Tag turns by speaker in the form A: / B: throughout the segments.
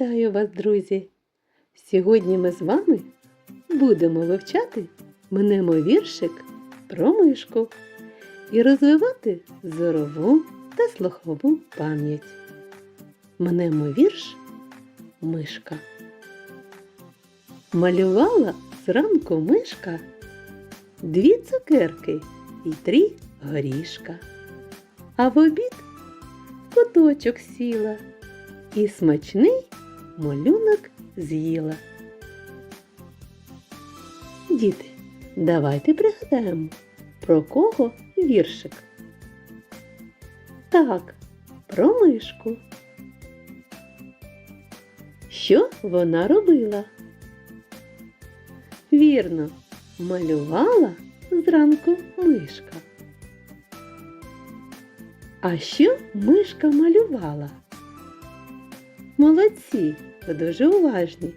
A: Вітаю вас, друзі! Сьогодні ми з вами будемо вивчати мнемо віршик про мишку і розвивати зорову та слухову пам'ять. Мнемо вірш мишка. Малювала зранку мишка дві цукерки і три горішка. А в обід куточок сіла і смачний малюнок з'їла. Діти, давайте пригадаємо, про кого віршик. Так, про мишку. Що вона робила? Вірно, малювала зранку мишка. А що мишка малювала? Молодці, ви дуже уважні.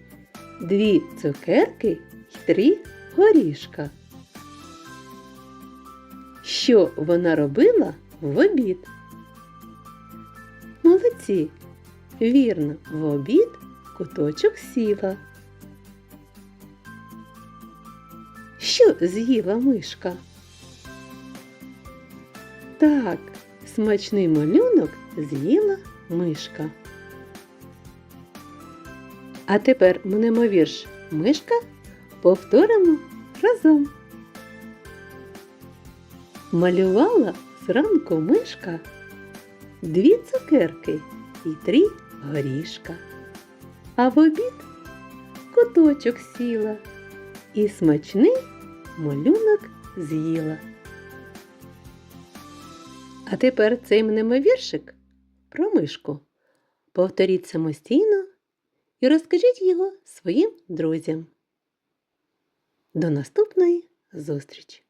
A: Дві цукерки й три горішка. Що вона робила в обід? Молодці. Вірно, в обід куточок сіла. Що з'їла мишка? Так, смачний малюнок з'їла мишка. А тепер мнемо вірш мишка повторимо разом. Малювала зранку мишка дві цукерки і три горішка. А в обід куточок сіла і смачний малюнок з'їла. А тепер цей мнемовіршик про мишку. Повторіть самостійно і розкажіть його своїм друзям. До наступної зустрічі!